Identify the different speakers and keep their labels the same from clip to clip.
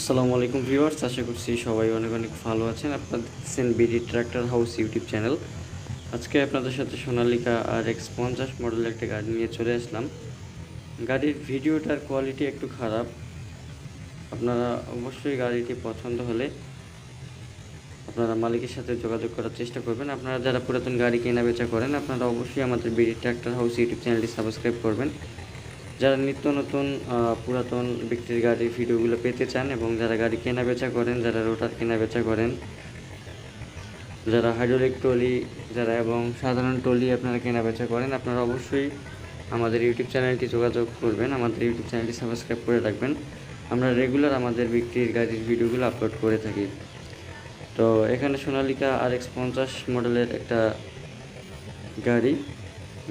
Speaker 1: আসসালামু আলাইকুম ভিউয়ার্স, আশা করছি সবাই অনেক অনেক ভালো আছেন। আপনারা দেখছেন BD tractor house YouTube channel আজকে আপনাদের সাথে সোনালিকা আর এক্স পঞ্চাশ মডেলের একটা গাড়ি নিয়ে চলে আসলাম। গাড়ির ভিডিওটার কোয়ালিটি একটু খারাপ। আপনারা অবশ্যই গাড়িটি পছন্দ হলে আপনারা মালিকের সাথে যোগাযোগ করার চেষ্টা করবেন। আপনারা যারা পুরাতন গাড়ি কেনা বেচা করেন, আপনারা অবশ্যই আমাদের বিডি ট্র্যাক্টর হাউস ইউটিউব চ্যানেলটি সাবস্ক্রাইব করবেন। যারা নিত্য নতুন পুরাতন বিক্রির গাড়ির ভিডিওগুলো পেতে চান এবং যারা গাড়ি কেনা বেচা করেন, যারা রোটার কেনা বেচা করেন, যারা হাইড্রোলিক টলি যারা এবং সাধারণ টলি আপনারা কেনা বেচা করেন, আপনারা অবশ্যই আমাদের ইউটিউব চ্যানেলটি যোগাযোগ করবেন, আমাদের ইউটিউব চ্যানেলটি সাবস্ক্রাইব করে রাখবেন। আমরা রেগুলার আমাদের বিক্রির গাড়ির ভিডিওগুলো আপলোড করে থাকি। তো এখানে সোনালিকা আর এক্স পঞ্চাশ মডেলের একটা গাড়ি।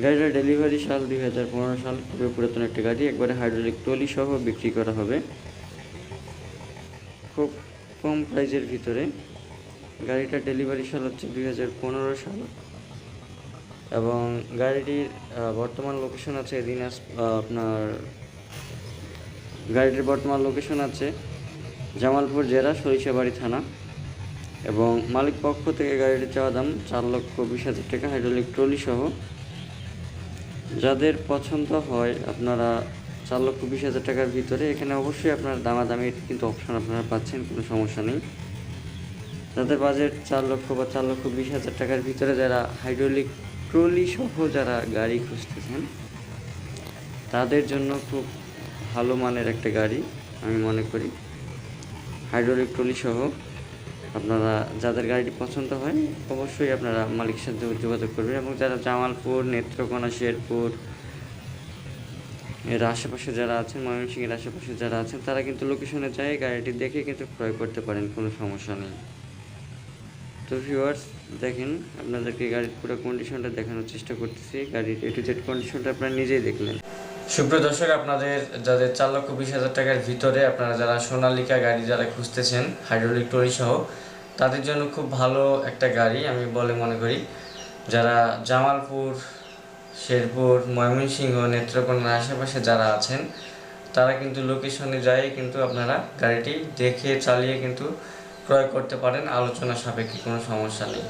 Speaker 1: গাড়িটার ডেলিভারি সাল দুই হাজার পনেরো সাল খুবই পুরাতন একটি গাড়ি, একবারে হাইড্রোলিক ট্রলি সহ বিক্রি করা হবে। খুব কম প্রাইজের ভিতরে গাড়িটার ডেলিভারি সাল হচ্ছে দুই হাজার পনেরো সাল। এবং গাড়িটির বর্তমান লোকেশন আছে দিনাজ আপনার গাড়িটির বর্তমান লোকেশন আছে জামালপুর জেলা সরিষাবাড়ি থানা। এবং মালিক পক্ষ থেকে গাড়িটি চাওয়া দাম চার লক্ষ বিশ হাজার টাকা হাইড্রোলিক ট্রলি সহ যাদের পছন্দ হয়, আপনারা চার লক্ষ বিশ হাজার টাকার ভিতরে এখানে অবশ্যই আপনার দামাদামির কিন্তু অপশান আপনারা পাচ্ছেন, কোনো সমস্যা নেই। যাদের বাজেট চার লক্ষ বা চার লক্ষ বিশ হাজার টাকার ভিতরে যারা হাইড্রোলিক ট্রলি সহ যারা গাড়ি খুঁজতেছেন, তাদের জন্য খুব ভালো মানের একটা গাড়ি, আমি মনে করি। হাইড্রোলিক ট্রলি সহ আপনারা যাদের গাড়িটি পছন্দ হয়, অবশ্যই আপনারা মালিকের সাথে যোগাযোগ করবেন এবং যারা জামালপুর, নেত্রকোনা, শেরপুর, এর আশেপাশে যারা আছেন, ময়মনসিংহের আশেপাশে যারা আছেন, তারা কিন্তু লোকেশনে যায়, গাড়িটি দেখে কিন্তু ক্রয় করতে পারেন, কোনো সমস্যা নেই। তো ভিউয়ার্স দেখেন, আপনাদেরকে গাড়ির পুরো কন্ডিশনটা দেখানোর চেষ্টা করতেছি। গাড়ির এ টু জেড কন্ডিশনটা আপনারা নিজেই দেখলেন। সুপ্রিয় দর্শক, আপনাদের, যাদের চার লক্ষ বিশ হাজার টাকার ভিতরে আপনারা যারা সোনালিকা গাড়ি যারা খুঁজতেছেন হাইড্রোলিক টরি সহ তাদের জন্য খুব ভালো একটা গাড়ি, আমি বলে মনে করি। যারা জামালপুর, শেরপুর, ময়মনসিংহ, নেত্রকোনার আশেপাশে যারা আছেন, তারা কিন্তু লোকেশনে যায় কিন্তু আপনারা গাড়িটি দেখে চালিয়ে কিন্তু ক্রয় করতে পারেন। আলোচনা সাপেক্ষে কোনো সমস্যা নেই।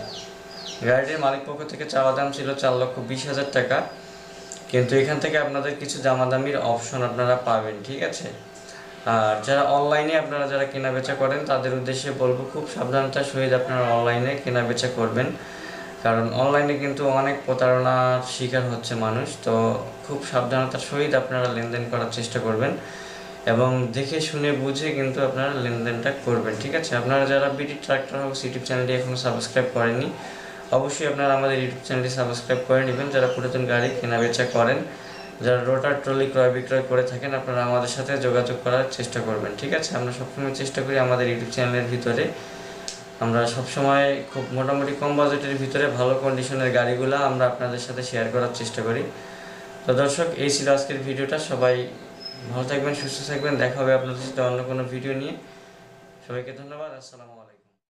Speaker 1: গাড়িটির মালিক পক্ষ থেকে চাওয়া দাম ছিল চার লক্ষ বিশ হাজার টাকা। কিন্তু এখান থেকে আপনাদের কিছু দামাদামির অপশন আপনারা পাবেন, ঠিক আছে? আর যারা অনলাইনে আপনারা যারা কেনা বেচা করেন, তাদের উদ্দেশ্যে বলব খুব সাবধানতার সহিত আপনারা অনলাইনে কেনা বেচা করবেন। কারণ অনলাইনে কিন্তু অনেক প্রতারণার শিকার হচ্ছে মানুষ, তো খুব সাবধানতার সহিত আপনারা লেনদেন করার চেষ্টা করবেন এবং দেখে শুনে বুঝে কিন্তু আপনারা লেনদেনটা করবেন, ঠিক আছে? আপনারা যারা বিডি ট্রাক্টর হাউস ইউটিউব চ্যানেলটি এখনও সাবস্ক্রাইব করেননি, অবশ্যই আপনারা আমাদের ইউটিউব চ্যানেলটি সাবস্ক্রাইব করে নেবেন। যারা পুরাতন গাড়ি কেনা বেচা করেন যারা রোটার ট্রলি ক্রয় বিক্রয় করে থাকেন, আপনারা আমাদের সাথে যোগাযোগ করার চেষ্টা করবেন, ঠিক আছে? আমরা সবসময় চেষ্টা করি আমাদের ইউটিউব চ্যানেলের ভিতরে। আমরা সবসময় খুব মোটামুটি কম বাজেটের ভিতরে ভালো কন্ডিশনের গাড়িগুলো আমরা আপনাদের সাথে শেয়ার করার চেষ্টা করি। তো দর্শক, এই ছিল আজকের ভিডিওটা। সবাই ভালো থাকবেন, সুস্থ থাকবেন। দেখা হবে আপনাদের সাথে অন্য কোনো ভিডিও নিয়ে। সবাইকে ধন্যবাদ। আসসালামু আলাইকুম।